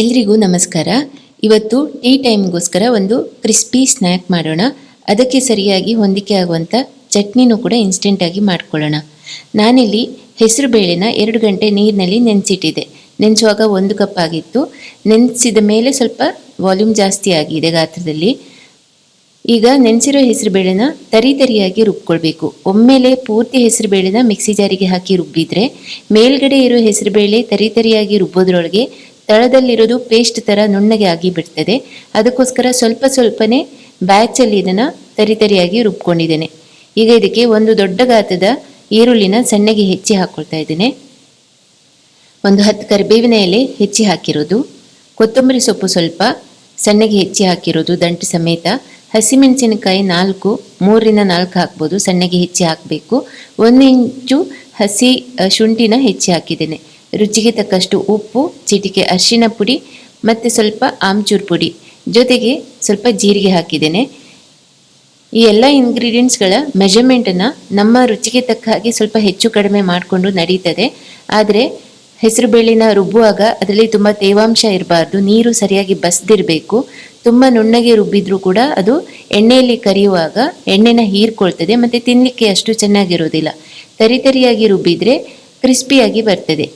ಎಲ್ರಿಗೂ ನಮಸ್ಕಾರ. ಇವತ್ತು ಟೀ ಟೈಮ್ಗೋಸ್ಕರ ಒಂದು ಕ್ರಿಸ್ಪಿ ಸ್ನ್ಯಾಕ್ ಮಾಡೋಣ. ಅದಕ್ಕೆ ಸರಿಯಾಗಿ ಹೊಂದಿಕೆ ಆಗುವಂಥ ಚಟ್ನಿನೂ ಕೂಡ ಇನ್ಸ್ಟೆಂಟಾಗಿ ಮಾಡ್ಕೊಳ್ಳೋಣ. ನಾನಿಲ್ಲಿ ಹೆಸರು ಬೇಳೆನ ಎರಡು ಗಂಟೆ ನೀರಿನಲ್ಲಿ ನೆನೆಸಿಟ್ಟಿದೆ. ನೆನೆಸುವಾಗ ಒಂದು ಕಪ್ ಆಗಿತ್ತು. ನೆನೆಸಿದ ಮೇಲೆ ಸ್ವಲ್ಪ ವಾಲ್ಯೂಮ್ ಜಾಸ್ತಿ ಆಗಿದೆ ಗಾತ್ರದಲ್ಲಿ. ಈಗ ನೆನೆಸಿರೋ ಹೆಸರು ಬೇಳೆನ ತರಿ ತರಿಯಾಗಿ ರುಬ್ಕೊಳ್ಬೇಕು. ಒಮ್ಮೆಲೆ ಪೂರ್ತಿ ಹೆಸರು ಬೇಳೆನ ಮಿಕ್ಸಿ ಜಾರಿಗೆ ಹಾಕಿ ರುಬ್ಬಿದ್ರೆ ಮೇಲ್ಗಡೆ ಇರೋ ಹೆಸರು ಬೇಳೆ ತರಿ ತರಿಯಾಗಿ ರುಬ್ಬೋದ್ರೊಳಗೆ ತಳದಲ್ಲಿರೋದು ಪೇಸ್ಟ್ ಥರ ನುಣ್ಣಗೆ ಆಗಿ ಬಿಡ್ತದೆ ಅದಕ್ಕೋಸ್ಕರ ಸ್ವಲ್ಪ ಸ್ವಲ್ಪನೇ ಬ್ಯಾಚಲ್ಲಿ ಇದನ್ನು ತರಿ ತರಿಯಾಗಿ ರುಬ್ಕೊಂಡಿದ್ದೇನೆ. ಈಗ ಇದಕ್ಕೆ ಒಂದು ದೊಡ್ಡ ಗಾತ್ರದ ಈರುಳ್ಳಿನ ಸಣ್ಣಗೆ ಹೆಚ್ಚಿ ಹಾಕ್ಕೊಳ್ತಾ ಇದ್ದೇನೆ. ಒಂದು ಹತ್ತು ಕರಿಬೇವಿನ ಎಲೆ ಹೆಚ್ಚಿ ಹಾಕಿರೋದು. ಕೊತ್ತಂಬರಿ ಸೊಪ್ಪು ಸ್ವಲ್ಪ ಸಣ್ಣಗೆ ಹೆಚ್ಚಿ ಹಾಕಿರೋದು ದಂಟು ಸಮೇತ. ಹಸಿಮೆಣಸಿನಕಾಯಿ ನಾಲ್ಕು, ಮೂರರಿಂದ ನಾಲ್ಕು ಹಾಕ್ಬೋದು, ಸಣ್ಣಗೆ ಹೆಚ್ಚಿ ಹಾಕಬೇಕು. ಒಂದು ಇಂಚು ಹಸಿ ಶುಂಠಿನ ಹೆಚ್ಚಿ ಹಾಕಿದ್ದೇನೆ. ರುಚಿಗೆ ತಕ್ಕಷ್ಟು ಉಪ್ಪು, ಚಿಟಿಕೆ, ಅರಿಶಿನ ಪುಡಿ ಮತ್ತು ಸ್ವಲ್ಪ ಆಮ್ಚೂರ್ ಪುಡಿ. ಜೊತೆಗೆ ಸ್ವಲ್ಪ ಜೀರಿಗೆ ಹಾಕಿದ್ದೇನೆ. ಈ ಎಲ್ಲ ಇಂಗ್ರೀಡಿಯೆಂಟ್ಸ್ಗಳ ಮೆಜರ್ಮೆಂಟನ್ನು ನಮ್ಮ ರುಚಿಗೆ ತಕ್ಕ ಹಾಗೆ ಸ್ವಲ್ಪ ಹೆಚ್ಚು ಕಡಿಮೆ ಮಾಡಿಕೊಂಡು ನಡೀತದೆ. ಆದರೆ ಹೆಸರು ಬೇಳೆನ ರುಬ್ಬುವಾಗ ಅದರಲ್ಲಿ ತುಂಬ ತೇವಾಂಶ ಇರಬಾರ್ದು, ನೀರು ಸರಿಯಾಗಿ ಬಸ್ದಿರಬೇಕು. ತುಂಬ ನುಣ್ಣಗೆ ರುಬ್ಬಿದ್ರೂ ಕೂಡ ಅದು ಎಣ್ಣೆಯಲ್ಲಿ ಕರಿಯುವಾಗ ಎಣ್ಣೆನ ಹೀರ್ಕೊಳ್ತದೆ ಮತ್ತು ತಿನ್ನಲಿಕ್ಕೆ ಅಷ್ಟು ಚೆನ್ನಾಗಿರೋದಿಲ್ಲ. ತರಿತರಿಯಾಗಿ ರುಬ್ಬಿದ್ರೆ ಕ್ರಿಸ್ಪಿಯಾಗಿ ಬರ್ತದೆ.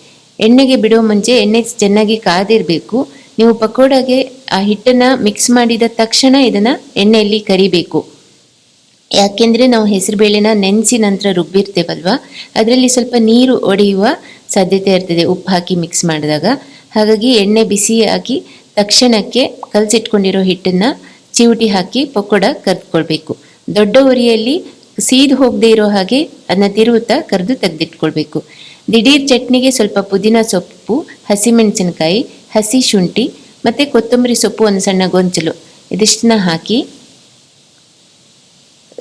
ಎಣ್ಣೆಗೆ ಬಿಡೋ ಮುಂಚೆ ಎಣ್ಣೆ ಚೆನ್ನಾಗಿ ಕಾದಿರಬೇಕು. ನೀವು ಪಕೋಡಾಗೆ ಆ ಹಿಟ್ಟನ್ನು ಮಿಕ್ಸ್ ಮಾಡಿದ ತಕ್ಷಣ ಇದನ್ನು ಎಣ್ಣೆಯಲ್ಲಿ ಕರಿಬೇಕು. ಯಾಕೆಂದರೆ ನಾವು ಹೆಸರುಬೇಳೆನ ನೆನೆಸಿ ನಂತರ ರುಬ್ಬಿರ್ತೇವಲ್ವ? ಅದರಲ್ಲಿ ಸ್ವಲ್ಪ ನೀರು ಒಡೆಯುವ ಸಾಧ್ಯತೆ ಇರ್ತದೆ, ಉಪ್ಪು ಹಾಕಿ ಮಿಕ್ಸ್ ಮಾಡಿದಾಗ. ಹಾಗಾಗಿ ಎಣ್ಣೆ ಬಿಸಿಯಾಗಿ ತಕ್ಷಣಕ್ಕೆ ಕಲಸಿಟ್ಕೊಂಡಿರೋ ಹಿಟ್ಟನ್ನು ಚಿವುಟಿ ಹಾಕಿ ಪಕೋಡ ಕರೆದುಕೊಳ್ಬೇಕು. ದೊಡ್ಡ ಉರಿಯಲ್ಲಿ ಸೀದು ಹೋಗದೆ ಇರೋ ಹಾಗೆ ಅದನ್ನ ತಿರುವುತ್ತಾ ಕರೆದು ತೆಗೆದಿಟ್ಕೊಳ್ಬೇಕು. ದಿಢೀರ್ ಚಟ್ನಿಗೆ ಸ್ವಲ್ಪ ಪುದೀನ ಸೊಪ್ಪು, ಹಸಿಮೆಣಸಿನಕಾಯಿ, ಹಸಿ ಶುಂಠಿ ಮತ್ತು ಕೊತ್ತಂಬರಿ ಸೊಪ್ಪು ಒಂದು ಸಣ್ಣ ಗೊಂಚಲು. ಇದಿಷ್ಟನ್ನ ಹಾಕಿ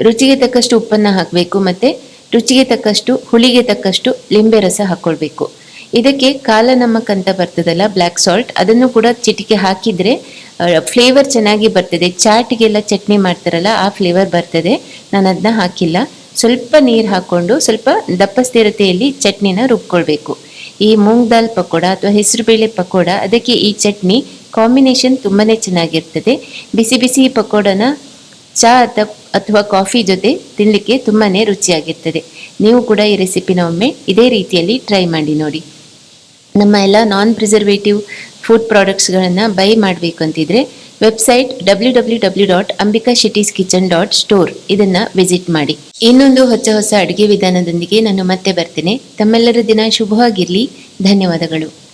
ರುಚಿಗೆ ತಕ್ಕಷ್ಟು ಉಪ್ಪನ್ನು ಹಾಕಬೇಕು ಮತ್ತು ರುಚಿಗೆ ತಕ್ಕಷ್ಟು ಹುಳಿಗೆ ತಕ್ಕಷ್ಟು ಲಿಂಬೆ ರಸ ಹಾಕ್ಕೊಳ್ಬೇಕು. ಇದಕ್ಕೆ ಕಾಲ ನಮಕ್ ಅಂತ ಬರ್ತದಲ್ಲ ಬ್ಲ್ಯಾಕ್ ಸಾಲ್ಟ್ ಅದನ್ನು ಕೂಡ ಚಿಟಿಕೆ ಹಾಕಿದ್ರೆ ಫ್ಲೇವರ್ ಚೆನ್ನಾಗಿ ಬರ್ತದೆ. ಚಾಟ್ಗೆಲ್ಲ ಚಟ್ನಿ ಮಾಡ್ತಾರಲ್ಲ, ಆ ಫ್ಲೇವರ್ ಬರ್ತದೆ. ನಾನು ಅದನ್ನ ಹಾಕಿಲ್ಲ. ಸ್ವಲ್ಪ ನೀರು ಹಾಕ್ಕೊಂಡು ಸ್ವಲ್ಪ ದಪ್ಪ ಸ್ಥಿರತೆಯಲ್ಲಿ ಚಟ್ನಿನ ರುಬ್ಕೊಳ್ಬೇಕು. ಈ ಮೂಂಗ್ ದಾಲ್ ಪಕೋಡ ಅಥವಾ ಹೆಸರುಬೇಳೆ ಪಕೋಡ, ಅದಕ್ಕೆ ಈ ಚಟ್ನಿ ಕಾಂಬಿನೇಷನ್ ತುಂಬಾ ಚೆನ್ನಾಗಿರ್ತದೆ. ಬಿಸಿ ಬಿಸಿ ಪಕೋಡನ ಚಾ ಅಥ- ಅಥವಾ ಕಾಫಿ ಜೊತೆ ತಿನ್ನಲಿಕ್ಕೆ ತುಂಬಾ ರುಚಿಯಾಗಿರ್ತದೆ. ನೀವು ಕೂಡ ಈ ರೆಸಿಪಿನ ಒಮ್ಮೆ ಇದೇ ರೀತಿಯಲ್ಲಿ ಟ್ರೈ ಮಾಡಿ ನೋಡಿ. ನಮ್ಮ ಎಲ್ಲ ನಾನ್ ಪ್ರಿಸರ್ವೇಟಿವ್ ಫುಡ್ ಪ್ರಾಡಕ್ಟ್ಸ್ಗಳನ್ನು ಬೈ ಮಾಡಬೇಕು ಅಂತಿದ್ರೆ website W W W dot Ambika Shetty's kitchen dot store ಇದನ್ನು ವಿಸಿಟ್ ಮಾಡಿ. ಇನ್ನೊಂದು ಹೊಸ ಹೊಸ ಅಡುಗೆ ವಿಧಾನದೊಂದಿಗೆ ನಾನು ಮತ್ತೆ ಬರ್ತೇನೆ. ತಮ್ಮೆಲ್ಲರ ದಿನ ಶುಭವಾಗಿರಲಿ. ಧನ್ಯವಾದಗಳು.